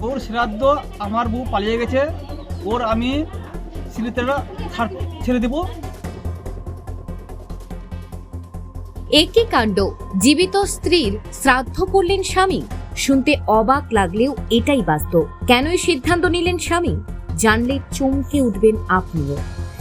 ওর শ্রাদ্ধ আমার বউ পালিয়ে গেছে, ওর আমি ছেড়ে দেবো। একই কাণ্ড, জীবিত স্ত্রীর শ্রাদ্ধ করলেন স্বামী। শুনতে অবাক লাগলেও এটাই বাস্তব। কেনই সিদ্ধান্ত নিলেন স্বামী? জানলে চমকে উঠবেন আপনিও।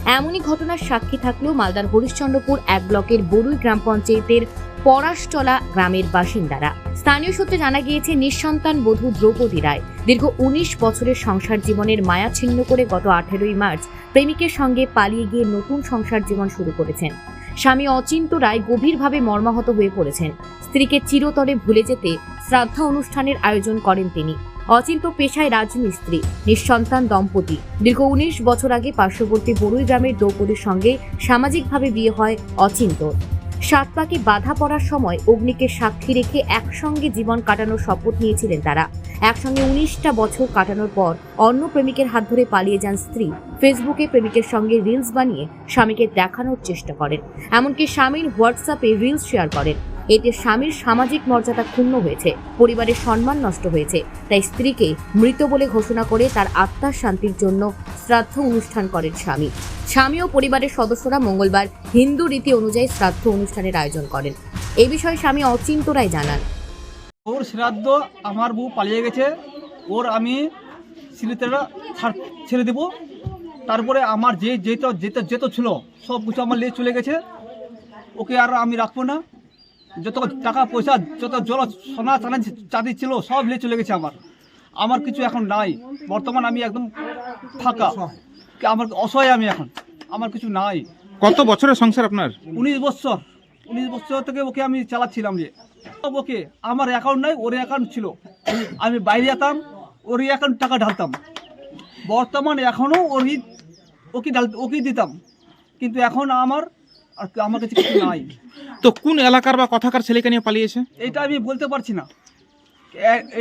এমনই ঘটনার সাক্ষী থাকলেও মালদার হরিশ্চন্দ্রপুর এক ব্লকের বরুই গ্রাম পঞ্চায়েতের পরাশটলা গ্রামের বাসিন্দারা। স্থানীয় সূত্রে জানা গিয়েছে, নিঃসন্তান বধূ দ্রৌপদী রায় দীর্ঘ উনিশ বছরের সংসার জীবনের মায়া ছিন্ন করে গত আঠেরোই মার্চ প্রেমিকের সঙ্গে পালিয়ে গিয়ে নতুন সংসার জীবন শুরু করেছেন। স্বামী অচিন্ত রায় গভীরভাবে মর্মাহত হয়ে পড়েছেন। স্ত্রীকে চিরতরে ভুলে যেতে শ্রাদ্ধা অনুষ্ঠানের আয়োজন করেন তিনি। অচিন্ত পেশায় রাজমিস্ত্রি, নিঃসন্তান দম্পতি। দীর্ঘ উনিশ বছর আগে পার্শ্ববর্তী বরুই গ্রামের দ্রৌপদীর সঙ্গে সামাজিকভাবে বিয়ে হয় অচিন্ত। সাত পাকে বাধা পড়ার সময় অগ্নিকে সাক্ষী রেখে একসঙ্গে জীবন কাটানোর শপথ নিয়েছিলেন তারা। একসঙ্গে উনিশটা বছর কাটানোর পর অন্য প্রেমিকের হাত ধরে পালিয়ে যান স্ত্রী। ফেসবুকে প্রেমিকের সঙ্গে রিলস বানিয়ে স্বামীকে দেখানোর চেষ্টা করেন। এমনকি স্বামীর হোয়াটসঅ্যাপে রিলস শেয়ার করেন। এতে স্বামীর সামাজিক মর্যাদা ক্ষুণ্ণ হয়েছে, পরিবারের সম্মান নষ্ট হয়েছে, তাই স্ত্রীকে মৃত বলে ঘোষণা করে তার আত্মার শান্তির জন্য শ্রাদ্ধ অনুষ্ঠান করেন স্বামী। স্বামী ও পরিবারের সদস্যরা মঙ্গলবার হিন্দু রীতি অনুযায়ী শ্রাদ্ধ অনুষ্ঠানের আয়োজন করেন। এ বিষয়ে স্বামী অচিন্ত রায় জানান। ওর শ্রাদ্ধ আমার বউ পালিয়ে গেছে, ওর আমি ছেড়ে দেবো। তারপরে আমার যে যেত যেতে যেত ছিল সব কিছু আমার নিয়ে চলে গেছে। ওকে আর আমি রাখব না। যত টাকা পয়সা যত জল সোনা চানা চাঁদি ছিল সব নিয়ে চলে গেছে আমার। আমার কিছু এখন নাই। বর্তমান আমি একদম ফাঁকা। আমার অসহায় আমি এখন। আমার কিছু নাই। কত বছরের সংসার আপনার? উনিশ বছর। উনিশ বছর থেকে ওকে আমি চালাচ্ছিলাম যে। ওকে। আমার অ্যাকাউন্ট নাই ওর অ্যাকাউন্ট ছিল। আমি বাইরে যেতাম ওর অ্যাকাউন্ট টাকা ঢালতাম। বর্তমান এখনও ওরই ওকে ঢাল ওকে দিতাম। কিন্তু এখন আমার আর আমার কাছে কিছু নাই। তো কোন এলাকার বা কথাকার ছেলেকে নিয়ে পালিয়েছে? এটা আমি বলতে পারছি না।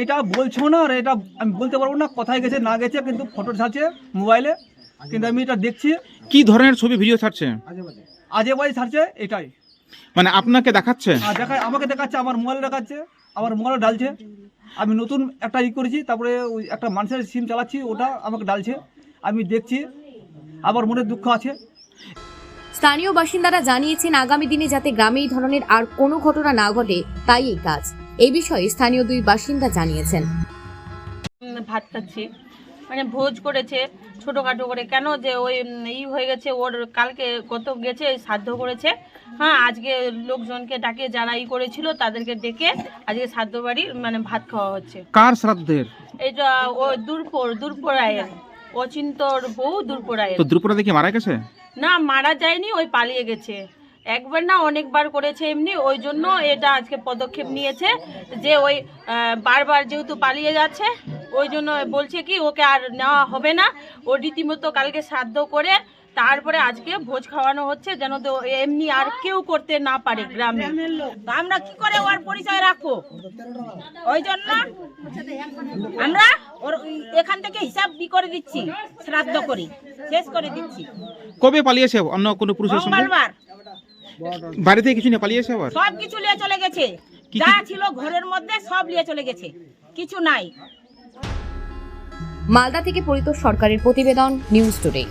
এটা বলছো না আর এটা আমি বলতে পারব না কোথায় গেছে না গেছে কিন্তু ফটো ছাড়ছে মোবাইলে কিন্তু আমি এটা দেখছি। কি ধরনের ছবি ভিডিও ছাড়ছে? আজে বাজে ছাড়ছে এটাই। মানে আপনাকে দেখাচ্ছে? আর দেখা আমাকে দেখাচ্ছে আমার মোবাইল দেখাচ্ছে আমার মোবাইল ডালছে আমি নতুন একটা ই করেছি তারপরে ওই একটা মানুষের সিম চালাচ্ছি ওটা আমাকে ডালছে আমি দেখছি আবার মনে দুঃখ আছে। স্থানীয় বাসিন্দারা জানিয়েছেন আগামী দিনে যাতে গ্রামে এই ধরনের আর কোনো ঘটনা না ঘটে তাই এই কাজ। এই বিষয়ে স্থানীয় দুই বাসিন্দা জানিয়েছেন। ভাত খাচ্ছি। মানে ভোজ করেছে ছোটোখাটো করে। কেন যে ওই ই হয়ে গেছে ওর কালকে কত গেছে শ্রাদ্ধ করেছে। হ্যাঁ আজকে লোকজনকে ডাকে যারা ই করেছিল তাদেরকে ডেকে আজকে শ্রাদ্ধ বাড়ির মানে ভাত খাওয়া হচ্ছে। কার শ্রাদ্ধের? এটা ও দূরপুর দূরপুর আয়ের অচিন্তর বউ দূরপুর আয়ের তো দ্রুপদা দেখি মারা গেছে? না মারা যায়নি ওই পালিয়ে গেছে। একবার না অনেকবার করেছে এমনি ওই জন্য এটা আজকে পদক্ষেপ নিয়েছে যে ওই বারবার যেহেতু পালিয়ে যাচ্ছে ওই জন্য বলছে কি ওকে আর নেওয়া হবে না। ও রীতিমতো কালকে শ্রাদ্ধ করে তারপরে আজকে ভোজ খাওয়ানো হচ্ছে যেন তো এমনি আর কেউ করতে না পারে গ্রামে। আমরা কি করে ওর পরিচয় রাখব? ওই জন্য আমরা এখান থেকে হিসাব বি করে দিচ্ছি শ্রাদ্ধ করি শেষ করে দিচ্ছি। কবে পালিয়েছে অন্য কোনো পুরুষের সঙ্গে? মঙ্গলবার। বাড়ি থেকে কিছু নিয়ে পালিয়েছে আবার? সব কিছু নিয়ে চলে গেছে। যা ছিল ঘরের মধ্যে সব নিয়ে চলে গেছে। কিছু নাই। মালদা থেকে পরিত সরকারের প্রতিবেদন নিউজ টুডে।